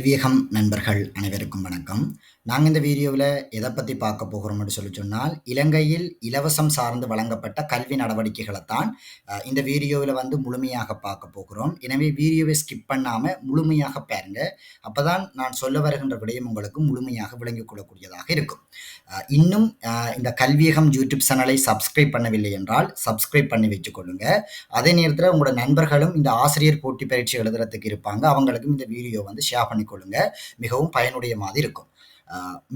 கல்வியகம் நண்பர்கள் அனைவருக்கும் வணக்கம். நாங்கள் இந்த வீடியோவில் எதை பற்றி பார்க்க போகிறோம்னு சொல்லி சொன்னால் இலங்கையில் இலவசம் சார்ந்து வழங்கப்பட்ட கல்வி நடவடிக்கைகளை தான் இந்த வீடியோவில் வந்து முழுமையாக பார்க்க போகிறோம். எனவே வீடியோவை ஸ்கிப் பண்ணாமல் முழுமையாக பாருங்க. அப்போ தான் நான் சொல்ல வருகின்ற விடயம் உங்களுக்கு முழுமையாக விளங்கிக் கொள்ளக்கூடியதாக இருக்கும். இன்னும் இந்த கல்வியகம் யூடியூப் சேனலை சப்ஸ்கிரைப் பண்ணவில்லை என்றால் சப்ஸ்கிரைப் பண்ணி வச்சுக்கொள்ளுங்க அதே நேரத்தில் உங்களோட நண்பர்களும் இந்த ஆசிரியர் போட்டி பயிற்சி எழுதுறதுக்கு இருப்பாங்க. அவங்களுக்கும் இந்த வீடியோ வந்து ஷேர் கொள்ளுங்க. மிகவும் பயனுடைய மாதிரி இருக்கும்.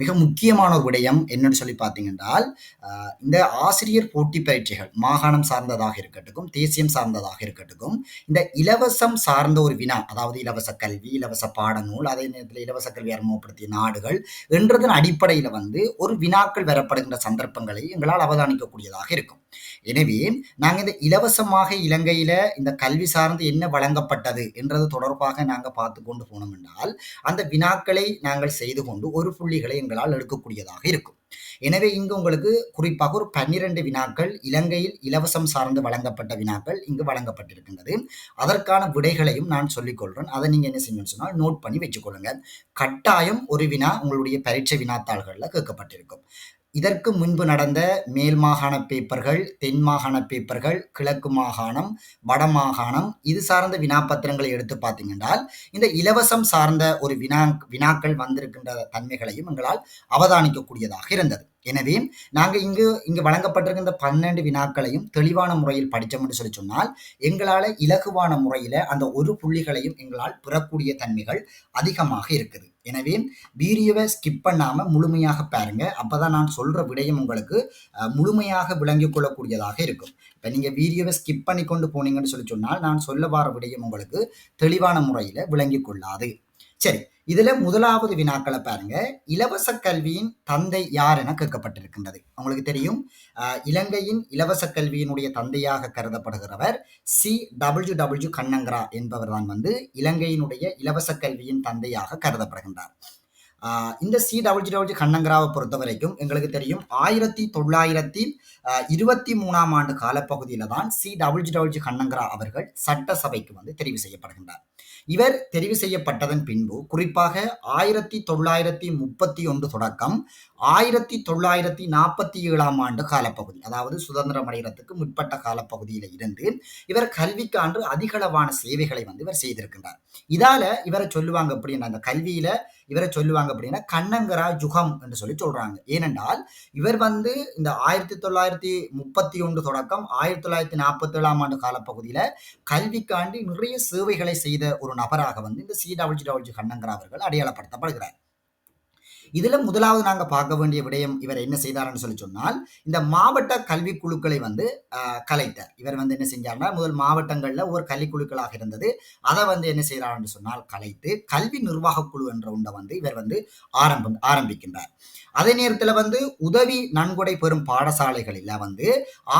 மிக முக்கியமான ஒரு விடயம் என்னன்னு சொல்லி பார்த்தீங்கன்றால் இந்த ஆசிரியர் போட்டி பயிற்சிகள் மாகாணம் சார்ந்ததாக இருக்கட்டும் தேசியம் சார்ந்ததாக இருக்கட்டும் இந்த இலவசம் சார்ந்த ஒரு வினா அதாவது இலவச கல்வி இலவச பாடநூல் அதே நேரத்தில் இலவச கல்வி அறிமுகப்படுத்திய நாடுகள் என்றதன் அடிப்படையில் வந்து ஒரு வினாக்கள் வரப்படுகின்ற சந்தர்ப்பங்களை எங்களால் அவதானிக்கக்கூடியதாக இருக்கும். எனவே நாங்கள் இந்த இலவசமாக இலங்கையில் இந்த கல்வி சார்ந்து என்ன வழங்கப்பட்டது என்றது தொடர்பாக நாங்கள் பார்த்து கொண்டு போனோம் என்றால் அந்த வினாக்களை நாங்கள் செய்து கொண்டு ஒரு புள்ளிகளை எங்களால் எடுக்கக்கூடியதாக இருக்கும். எனவே இங்கு உங்களுக்கு குறிப்பாக ஒரு பன்னிரண்டு வினாக்கள் இலங்கையில் இலவசம் சார்ந்து வழங்கப்பட்ட வினாக்கள் இங்கு வழங்கப்பட்டிருக்கின்றது. அதற்கான விடைகளையும் நான் சொல்லிக்கொள்கிறேன் அதை நீங்கள் என்ன செய்யணும்னு சொன்னால் நோட் பண்ணி வச்சுக்கொள்ளுங்க. கட்டாயம் ஒரு வினா உங்களுடைய பரீட்சை வினாத்தாள்களில் கேட்கப்பட்டிருக்கும். இதற்கு முன்பு நடந்த மேல் மாகாண பேப்பர்கள் தென் மாகாண பேப்பர்கள் கிழக்கு மாகாணம் வட மாகாணம் இது சார்ந்த வினாப்பத்திரங்களை எடுத்து பார்த்தீங்கன்றால் இந்த இலவசம் சார்ந்த ஒரு வினா வினாக்கள் வந்திருக்கின்ற தன்மைகளையும் எங்களால் அவதானிக்கக்கூடியதாக இருந்தது. எனவே நாங்கள் இங்கு இங்கு வழங்கப்பட்டிருக்கின்ற பன்னெண்டு வினாக்களையும் தெளிவான முறையில் படித்தோம்னு சொல்லி சொன்னால் எங்களால் இலகுவான முறையில் அந்த ஒரு புள்ளிகளையும் எங்களால் பெறக்கூடிய தன்மைகள் அதிகமாக இருக்குது. எனவே வீடியோவை ஸ்கிப் பண்ணாமல் முழுமையாக பாருங்கள் அப்போ தான் நான் சொல்கிற விடயம் உங்களுக்கு முழுமையாக விளங்கிக் கொள்ளக்கூடியதாக இருக்கும். இப்போ நீங்கள் வீடியோவை ஸ்கிப் பண்ணி கொண்டு போனீங்கன்னு சொல்லி சொன்னால் நான் சொல்ல வர விடயம் உங்களுக்கு தெளிவான முறையில் விளங்கிக் கொள்ளாது. சரி. இதுல முதலாவது வினாக்களை பாருங்க. இலவச கல்வியின் தந்தை யார் என கேட்கப்பட்டிருக்கின்றது. உங்களுக்கு தெரியும் இலங்கையின் இலவச கல்வியினுடைய தந்தையாக கருதப்படுகிறவர் சி. டபிள்யூ டபிள்யூ கண்ணங்கரா என்பவர் தான் வந்து இலங்கையினுடைய இலவச கல்வியின் தந்தையாக கருதப்படுகின்றார். இந்த சி. டபிள்யூ டபிள்யூ கண்ணங்கராவை பொறுத்த வரைக்கும் எங்களுக்கு தெரியும் ஆயிரத்தி தொள்ளாயிரத்தி இருபத்தி மூணாம் ஆண்டு காலப்பகுதியில் தான் சி. டபிள்யூ டபிள்யூ கண்ணங்கரா அவர்கள் சட்டசபைக்கு வந்து தெரிவு செய்யப்படுகின்றார். இவர் தெரிவு செய்யப்பட்டதன் பின்பு குறிப்பாக ஆயிரத்தி தொள்ளாயிரத்தி முப்பத்தி ஒன்று தொடக்கம் ஆயிரத்தி தொள்ளாயிரத்தி நாற்பத்தி ஏழாம் ஆண்டு காலப்பகுதி அதாவது சுதந்திரம் அடைகிறதுக்கு முற்பட்ட காலப்பகுதியில் இருந்து இவர் கல்விக்காண்டு அதிகளவான சேவைகளை வந்து இவர் செய்திருக்கின்றார். இதால இவரை சொல்லுவாங்க அப்படின்னா அந்த கல்வியில இவரை சொல்லுவாங்க அப்படின்னா கண்ணங்கரா ஜுகம் என்று சொல்லி சொல்றாங்க. ஏனென்றால் இவர் வந்து இந்த ஆயிரத்தி தொள்ளாயிரத்தி முப்பத்தி ஒன்று தொடக்கம் ஆயிரத்தி தொள்ளாயிரத்தி நாற்பத்தி ஏழாம் ஆண்டு காலப்பகுதியில கல்விக்காண்டி நிறைய சேவைகளை செய்த ஒரு நபராக வந்து இந்த சி. டபிள்யூ. டபிள்யூ. கண்ணங்கரா அவர்கள் அடையாளப்படுத்தப்படுகிறார். இதுல முதலாவது நாங்க பார்க்க வேண்டிய விடயம் இவர் என்ன செய்தார்னு சொல்லி சொன்னால் இந்த மாவட்ட கல்வி குழுக்களை வந்து கலைத்தார். இவர் வந்து என்ன செஞ்சார்னா முதல் மாவட்டங்கள்ல ஒரு கல்வி குழுக்களாக இருந்தது. அதை வந்து என்ன செய்யறாருன்னு சொன்னால் கலைத்து கல்வி நிர்வாக குழு என்ற ஒன்றை வந்து இவர் வந்து ஆரம்பம் ஆரம்பிக்கின்றார். அதே நேரத்தில் வந்து உதவி நன்கொடை பெறும் பாடசாலைகளில் வந்து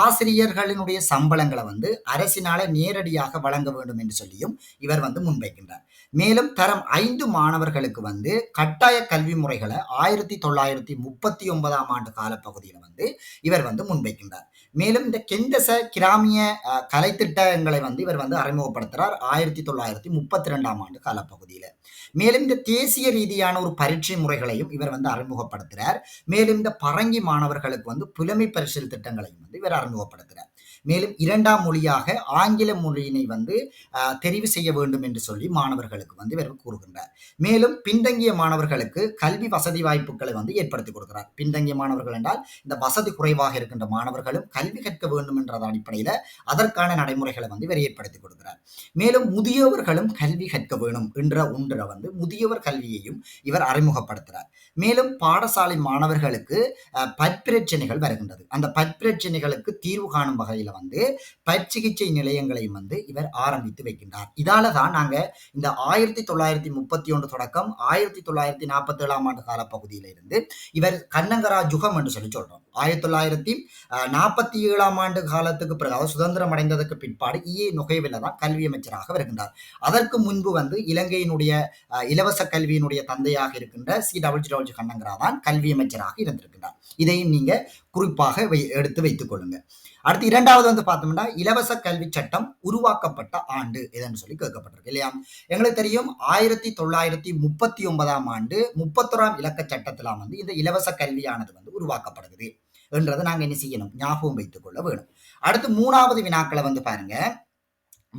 ஆசிரியர்களினுடைய சம்பளங்களை வந்து அரசினால நேரடியாக வழங்க வேண்டும் என்று சொல்லியும் இவர் வந்து முன்வைக்கின்றார். மேலும் தரம் ஐந்து மாணவர்களுக்கு வந்து கட்டாய கல்வி முறைகளை ஆயிரத்தி தொள்ளாயிரத்தி முப்பத்தி ஒன்பதாம் ஆண்டு காலப்பகுதியில் வந்து இவர் வந்து முன்வைக்கின்றார். மேலும் இந்த கெந்தச கிராமிய கலைத்திட்டங்களை வந்து இவர் வந்து அறிமுகப்படுத்துகிறார் ஆயிரத்தி தொள்ளாயிரத்தி முப்பத்தி ரெண்டாம் ஆண்டு காலப்பகுதியில். மேலும் இந்த தேசிய ரீதியான ஒரு பரீட்சை முறைகளையும் இவர் வந்து அறிமுகப்படுத்துகிறார் மேலும் இந்த பரங்கி மாணவர்களுக்கு வந்து புலமை பரிசில் திட்டங்களையும் வந்து இவர் அறிமுகப்படுத்துகிறார் மேலும் இரண்டாம் மொழியாக ஆங்கில மொழியினை வந்து தெரிவு செய்ய வேண்டும் என்று சொல்லி மாணவர்களுக்கு வந்து இவர் கூறுகின்றார். மேலும் பின்தங்கிய மாணவர்களுக்கு கல்வி வசதி வாய்ப்புகளை வந்து ஏற்படுத்தி கொடுக்கிறார். பின்தங்கிய மாணவர்கள் என்றால் இந்த வசதி குறைவாக இருக்கின்ற மாணவர்களும் கல்வி கற்க வேண்டும் என்ற அடிப்படையில் அதற்கான நடைமுறைகளை வந்து இவர் ஏற்படுத்தி கொடுக்கிறார். மேலும் முதியவர்களும் கல்வி கற்க வேணும் என்ற ஒன்றை வந்து முதியவர் கல்வியையும் இவர் அறிமுகப்படுத்துகிறார் மேலும் பாடசாலை மாணவர்களுக்கு பற்பிரச்சனைகள் வருகின்றது. அந்த பற்பிரச்சனைகளுக்கு தீர்வு காணும் வகையில் வந்து பற்சிகிச்சை நிலையங்களையும் வந்து இவர் ஆரம்பித்து வைக்கின்றார். இதால தான் நாங்க இந்த ஆயிரத்தி தொள்ளாயிரத்தி முப்பத்தி ஒன்று தொடக்கம் ஆயிரத்தி தொள்ளாயிரத்தி நாற்பத்தி ஏழாம் ஆண்டு காலப்பகுதியில இருந்து இவர் கண்ணங்கரா ஜுகம் என்று சொல்லி சொல்றோம். ஆயிரத்தி தொள்ளாயிரத்தி நாற்பத்தி ஏழாம் ஆண்டு காலத்துக்கு பிறகு அதாவது சுதந்திரம் அடைந்ததற்கு பிற்பாடு இஏ நுகைவில தான் கல்வி அமைச்சராக வருகின்றார். அதற்கு முன்பு வந்து இலங்கையினுடைய இலவச கல்வியினுடைய தந்தையாக இருக்கின்ற சி. டபிள்யூ டபிள்யூ கண்ணங்கரா தான் கல்வி அமைச்சராக இருந்திருக்கின்றார். இதையும் நீங்க குறிப்பாக வை எடுத்து வைத்துக் கொள்ளுங்க. அடுத்து இரண்டாவது வந்து பார்த்தோம்னா இலவச கல்வி சட்டம் உருவாக்கப்பட்ட ஆண்டு எதுன்னு சொல்லி கேட்கப்பட்டிருக்கு இல்லையா? எங்களுக்கு தெரியும் ஆயிரத்தி தொள்ளாயிரத்தி முப்பத்தி ஒன்பதாம் ஆண்டு முப்பத்தொராம் இலக்க சட்டத்திலாம் வந்து இந்த இலவச கல்வியானது வந்து உருவாக்கப்படுகிறது. என்றதை நாங்கள் என்ன செய்யணும்? ஞாபகம் வைத்துக் கொள்ள வேணும். அடுத்து மூணாவது வினாக்களை வந்து பாருங்க.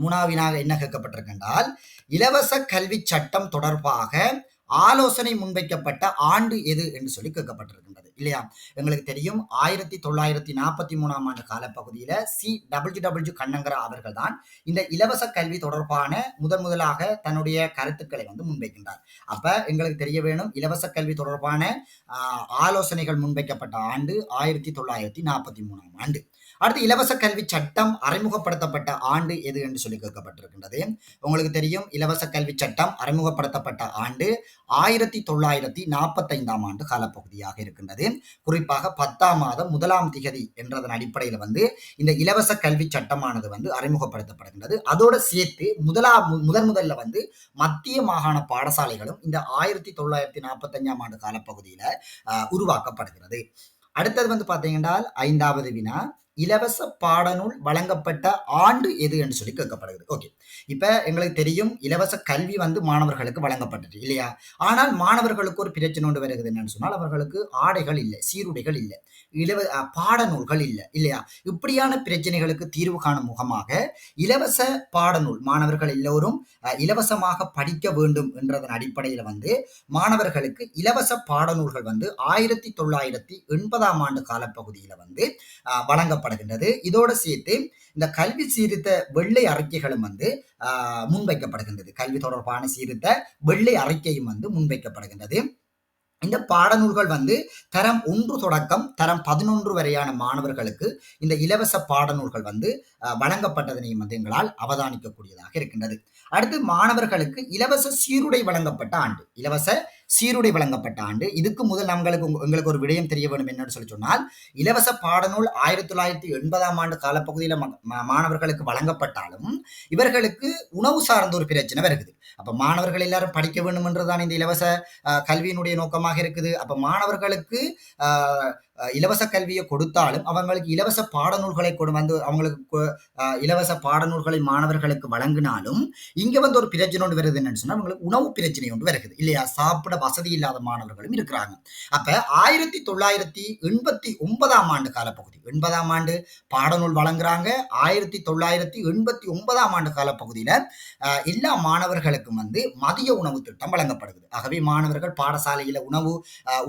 மூணாவது வினாக என்ன கேட்கப்பட்டிருக்கின்றால் இலவச கல்வி சட்டம் தொடர்பாக ஆலோசனை முன்வைக்கப்பட்ட ஆண்டு எது என்று சொல்லி கேட்கப்பட்டிருக்கின்றது இல்லையா? எங்களுக்கு தெரியும் ஆயிரத்தி தொள்ளாயிரத்தி நாற்பத்தி மூணாம் ஆண்டு காலப்பகுதியில் சி டபிள்யூ டபிள்யூ கண்ணங்கரா அவர்கள் தான் இந்த இலவச கல்வி தொடர்பான முதன் முதலாக தன்னுடைய கருத்துக்களை வந்து முன்வைக்கின்றார். அப்ப எங்களுக்கு தெரிய வேணும் இலவச கல்வி தொடர்பான ஆலோசனைகள் முன்வைக்கப்பட்ட ஆண்டு ஆயிரத்தி தொள்ளாயிரத்தி நாற்பத்தி மூணாம் ஆண்டு. அடுத்து இலவச கல்வி சட்டம் அறிமுகப்படுத்தப்பட்ட ஆண்டு எது என்று சொல்லி கேட்கப்பட்டிருக்கின்றது. உங்களுக்கு தெரியும் இலவச கல்வி சட்டம் அறிமுகப்படுத்தப்பட்ட ஆண்டு ஆயிரத்தி தொள்ளாயிரத்தி நாற்பத்தைந்தாம் ஆண்டு காலப்பகுதியாக இருக்கின்றது. குறிப்பாக பத்தாம் மாதம் முதலாம் திகதி என்றதன் அடிப்படையில் வந்து இந்த இலவச கல்வி சட்டமானது வந்து அறிமுகப்படுத்தப்படுகின்றது. அதோடு சேர்த்து முதலாம் முதன் முதல்ல வந்து மத்திய மாகாண பாடசாலைகளும் இந்த ஆயிரத்தி தொள்ளாயிரத்தி நாற்பத்தஞ்சாம் ஆண்டு காலப்பகுதியில் உருவாக்கப்படுகிறது. அடுத்தது வந்து பார்த்தீங்கன்னா ஐந்தாவது வினா இலவச பாடநூல் வழங்கப்பட்ட ஆண்டு எது என்று சொல்லி கேட்கப்படுகிறது. ஓகே இப்போ எங்களுக்கு தெரியும் இலவச கல்வி வந்து மாணவர்களுக்கு வழங்கப்பட்டது இல்லையா? ஆனால் மாணவர்களுக்கு ஒரு பிரச்சனை ஒன்று வருகிறது என்னன்னு சொன்னால் அவர்களுக்கு ஆடைகள் இல்லை சீருடைகள் இல்லை இலவ பாடநூல்கள் இல்லை இல்லையா? இப்படியான பிரச்சனைகளுக்கு தீர்வு காணும் முகமாக இலவச பாடநூல் மாணவர்கள் எல்லோரும் இலவசமாக படிக்க வேண்டும் என்றதன் அடிப்படையில் வந்து மாணவர்களுக்கு இலவச பாடநூல்கள் வந்து ஆயிரத்தி தொள்ளாயிரத்தி எண்பதாம் ஆண்டு காலப்பகுதியில் வந்து வழங்க வழங்கப்படுகின்றது இதோடு சேர்த்து இந்த கல்வி சீர்த்த வெள்ளை அறிக்கைகளும் வந்து முன்வைக்கப்படுகின்றது. கல்வி தொடர்பான சீர்த்த வெள்ளை அறிக்கையும் வந்து முன்வைக்கப்படுகின்றது. இந்த பாடநூல்கள் வந்து தரம் ஒன்று தொடக்கம் தரம் பதினொன்று வரையான மாணவர்களுக்கு இந்த இலவச பாடநூல்கள் வந்து வழங்கப்பட்டதனையும் வந்து எங்களால் அவதானிக்கக்கூடியதாக இருக்கின்றது. அடுத்து மாணவர்களுக்கு இலவச சீருடை வழங்கப்பட்ட ஆண்டு இலவச சீருடை வழங்கப்பட்ட ஆண்டு. இதுக்கு முதல் நம்மளுக்கு எங்களுக்கு ஒரு விடயம் தெரிய வேண்டும் என்னன்னு சொல்லி சொன்னால் இலவச பாடநூல் ஆயிரத்தி தொள்ளாயிரத்தி எண்பதாம் ஆண்டு காலப்பகுதியில் மாணவர்களுக்கு வழங்கப்பட்டாலும் இவர்களுக்கு உணவு சார்ந்த ஒரு பிரச்சனை வருகிறது அப்ப மாணவர்கள் எல்லாரும் படிக்க வேண்டும் என்றுதான் இந்த இலவச கல்வியினுடைய நோக்கமாக இருக்குது. அப்ப மாணவர்களுக்கு இலவச கல்வியை கொடுத்தாலும் அவங்களுக்கு இலவச பாடநூல்களை கொண்டு வந்து அவங்களுக்கு இலவச பாடநூல்களை மாணவர்களுக்கு வழங்கினாலும் இங்க வந்து ஒரு பிரச்சனை ஒன்று வருது என்னன்னு சொன்னால் அவங்களுக்கு உணவு பிரச்சனை ஒன்று வருகிறது இல்லையா? சாப்பிட வசதி இல்லாத மாணவர்களும் இருக்கிறாங்க. அப்ப ஆயிரத்தி தொள்ளாயிரத்தி எண்பத்தி ஒன்பதாம் ஆண்டு காலப்பகுதி எண்பதாம் ஆண்டு பாடநூல் வழங்குறாங்க. ஆயிரத்தி தொள்ளாயிரத்தி எண்பத்தி ஒன்பதாம் ஆண்டு காலப்பகுதியில் எல்லா மாணவர்களுக்கும் வந்து மதிய உணவு திட்டம் வழங்கப்படுகிறது ஆகவே மாணவர்கள் பாடசாலையில உணவு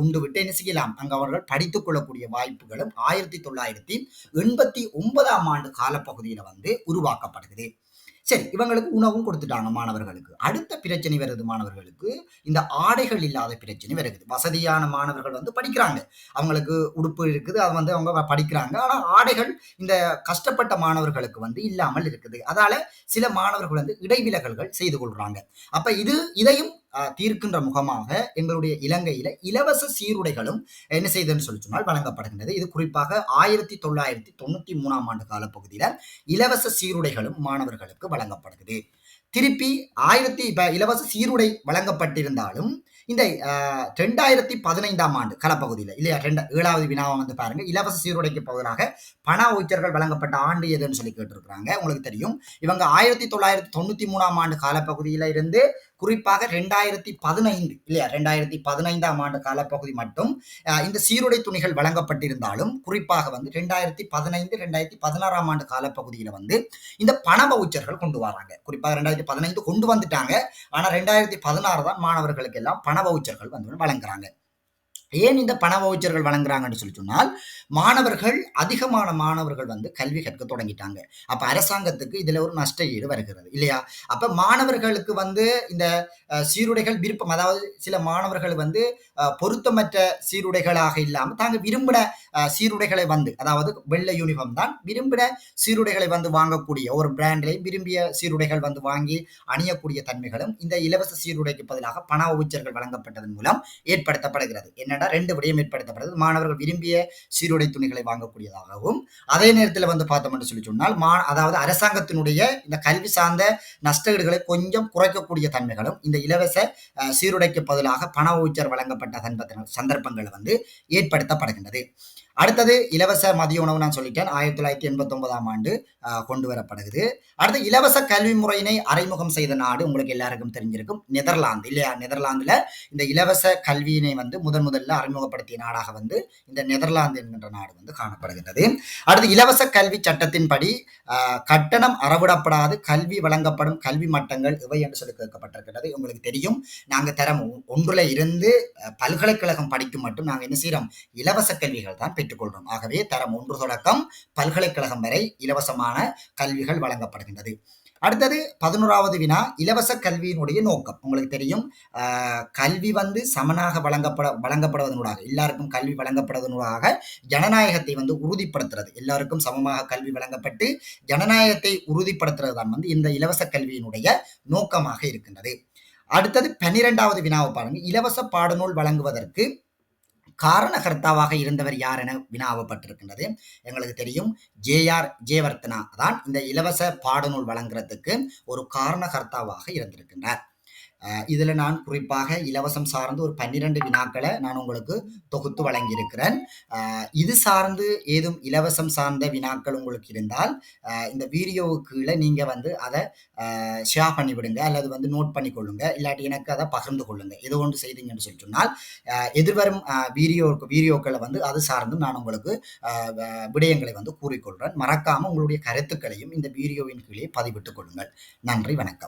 உண்டு விட்டு என்ன செய்யலாம்? அங்க அவர்கள் படித்துக் கொள்ளக்கூடிய வாய்ப்புகளும் ஆயிரத்தி தொள்ளாயிரத்தி எண்பத்தி ஒன்பதாம் ஆண்டு காலப்பகுதியில் வந்து உருவாக்கப்படுகிறது. சரி இவங்களுக்கு உணவும் கொடுத்துட்டாங்க மாணவர்களுக்கு. அடுத்த பிரச்சனை வருது மாணவர்களுக்கு. இந்த ஆடைகள் இல்லாத பிரச்சனை வருது. வசதியான மாணவர்கள் வந்து படிக்கிறாங்க. அவங்களுக்கு உடுப்பு இருக்குது அது வந்து அவங்க படிக்கிறாங்க. ஆனால் ஆடைகள் இந்த கஷ்டப்பட்ட மாணவர்களுக்கு வந்து இல்லாமல் இருக்குது. அதால சில மாணவர்கள் வந்து இடைவிலகல்கள் செய்து கொள்றாங்க. அப்ப இது இதையும் தீர்க்கின்ற முகமாக எங்களுடைய இலங்கையில இலவச சீருடைகளும் என்ன செய்ததுன்னு சொல்லி சொன்னால் வழங்கப்படுகின்றது. இது குறிப்பாக ஆயிரத்தி தொள்ளாயிரத்தி தொண்ணூத்தி மூணாம் ஆண்டு காலப்பகுதியில இலவச சீருடைகளும் மாணவர்களுக்கு வழங்கப்படுகிறது. திருப்பி ஆயிரத்தி இப்ப இலவச சீருடை வழங்கப்பட்டிருந்தாலும் இந்த ரெண்டாயிரத்தி பதினைந்தாம் ஆண்டு களப்பகுதியில் இல்லையா ரெண்டு ஏழாவது வினாவை வந்து பாருங்க. இலவச சீருடைக்கு பதிலாக பண ஊச்சர்கள் வழங்கப்பட்ட ஆண்டு எதுன்னு சொல்லி கேட்டிருக்கிறாங்க. உங்களுக்கு தெரியும். இவங்க ஆயிரத்தி தொள்ளாயிரத்தி தொண்ணூத்தி மூணாம் ஆண்டு காலப்பகுதியில இருந்து குறிப்பாக ரெண்டாயிரத்தி பதினைந்து இல்லையா? ரெண்டாயிரத்தி பதினைந்தாம் ஆண்டு காலப்பகுதி மட்டும் இந்த சீருடை துணிகள் வழங்கப்பட்டிருந்தாலும் குறிப்பாக வந்து ரெண்டாயிரத்தி பதினைந்து ரெண்டாயிரத்தி பதினாறாம் ஆண்டு காலப்பகுதியில் வந்து இந்த பண வவுச்சர்கள் கொண்டு வராங்க. குறிப்பாக ரெண்டாயிரத்தி பதினைந்து கொண்டு வந்துட்டாங்க. ஆனால் ரெண்டாயிரத்தி பதினாறு தான் மாணவர்களுக்கு எல்லாம் பண வவுச்சர்கள் வந்து வழங்குறாங்க. ஏன் இந்த பண வவுச்சர்கள் வழங்குறாங்கன்னு சொல்லி சொன்னால் மாணவர்கள் அதிகமான மாணவர்கள் வந்து கல்வி கற்க தொடங்கிட்டாங்க. அப்ப அரசாங்கத்துக்கு இதுல ஒரு நஷ்ட ஈடு வருகிறது இல்லையா? அப்ப மாணவர்களுக்கு வந்து இந்த சீருடைகள் விருப்பம் அதாவது சில மாணவர்கள் வந்து பொருத்தமற்ற சீருடைகளாக இல்லாமல் தாங்க விரும்பின சீருடைகளை வந்து அதாவது வெள்ளை யூனிஃபார்ம் தான் விரும்பின சீருடைகளை வந்து வாங்கக்கூடிய ஒரு பிராண்ட்லையும் விரும்பிய சீருடைகள் வந்து வாங்கி அணியக்கூடிய தன்மைகளும் இந்த இலவச சீருடைக்கு பதிலாக பண வவுச்சர்கள் வழங்கப்பட்டதன் மூலம் ஏற்படுத்தப்படுகிறது. என்னென்னா ரெண்டு விடயம் ஏற்படுத்தப்படுது. மாணவர்கள் விரும்பிய சீருடை துணிகளை வாங்கக்கூடியதாகவும் அதே நேரத்தில் வந்து பார்த்தோம்னு சொல்லி சொன்னால் மா அதாவது அரசாங்கத்தினுடைய இந்த கல்வி சார்ந்த நஷ்டஈடுகளை கொஞ்சம் குறைக்கக்கூடிய தன்மைகளும் இந்த இலவச சீருடைக்கு பதிலாக பண ஊச்சர் வழங்கப்பட்ட சந்தர்ப்பங்கள் வந்து ஏற்படுத்தப்படுகின்றது. அடுத்தது இலவச மதிய உணவு நான் சொல்லிட்டேன். ஆயிரத்தி தொள்ளாயிரத்தி எண்பத்தி ஒன்பதாம் ஆண்டு கொண்டு வரப்படுகிறது. அடுத்து இலவச கல்வி முறையினை அறிமுகம் செய்த நாடு உங்களுக்கு எல்லாருக்கும் தெரிஞ்சிருக்கும் நெதர்லாந்து. இல்லையா? நெதர்லாந்துல இந்த இலவச கல்வியினை வந்து முதன் முதல்ல அறிமுகப்படுத்திய நாடாக வந்து இந்த நெதர்லாந்து என்கின்ற நாடு வந்து காணப்படுகிறது அடுத்து இலவச கல்வி சட்டத்தின்படி கட்டணம் அறவிடப்படாது கல்வி வழங்கப்படும் கல்வி மட்டங்கள் இவை என்று சொல்லி கேட்கப்பட்டிருக்கிறது உங்களுக்கு தெரியும் நாங்கள் தரம் ஒன்றுல இருந்து பல்கலைக்கழகம் படிக்கும் மட்டும் நாங்கள் என்ன செய்கிறோம் இலவச கல்விகள் தான் பெற்றுக்கொள்றோம் ஆகவே தரம் ஒன்று தொடக்கம் பல்கலைக்கழகம் வரை இலவசமான கல்விகள் வழங்கப்படுகின்றது. அடுத்தது பதினோராவது வினா இலவச கல்வியினுடைய நோக்கம். உங்களுக்கு தெரியும் கல்வி வந்து சமனாக வழங்கப்பட வழங்கப்படுவதனூடாக எல்லாருக்கும் கல்வி வழங்கப்படுவதனூடாக ஜனநாயகத்தை வந்து உறுதிப்படுத்துறது. எல்லாருக்கும் சமமாக கல்வி வழங்கப்பட்டு ஜனநாயகத்தை உறுதிப்படுத்துறது தான் வந்து இந்த இலவச கல்வியினுடைய நோக்கமாக இருக்கின்றது. அடுத்தது பன்னிரெண்டாவது வினாவை பாருங்க. இலவச பாடநூல் வழங்குவதற்கு காரணகர்த்தாவாக இருந்தவர் யார் என வினாவப்பட்டிருக்கின்றது. எங்களுக்கு தெரியும் ஜே ஆர் ஜேவர்த்தனா தான் இந்த இலவச பாடநூல் வழங்குறதுக்கு ஒரு காரணகர்த்தாவாக இருந்திருக்கின்றார். இதில் நான் குறிப்பாக இலவசம் சார்ந்து ஒரு பன்னிரெண்டு வினாக்களை நான் உங்களுக்கு தொகுத்து வழங்கியிருக்கிறேன். இது சார்ந்து ஏதும் இலவசம் சார்ந்த வினாக்கள் உங்களுக்கு இருந்தால் இந்த வீடியோவுக்கு கீழே நீங்கள் வந்து அதை ஷேர் பண்ணி விடுங்க அல்லது வந்து நோட் பண்ணி கொள்ளுங்க இல்லாட்டி எனக்கு அதை பகிர்ந்து கொள்ளுங்க. எது ஒன்று செய்தீங்கன்னு சொல்லி சொன்னால் எதிர்வரும் வீடியோ வீடியோக்களை வந்து அது சார்ந்தும் நான் உங்களுக்கு விடயங்களை வந்து கூறிக்கொள்கிறேன் மறக்காமல் உங்களுடைய கருத்துக்களையும் இந்த வீடியோவின் கீழே பதிவிட்டுக் கொள்ளுங்கள். நன்றி வணக்கம்.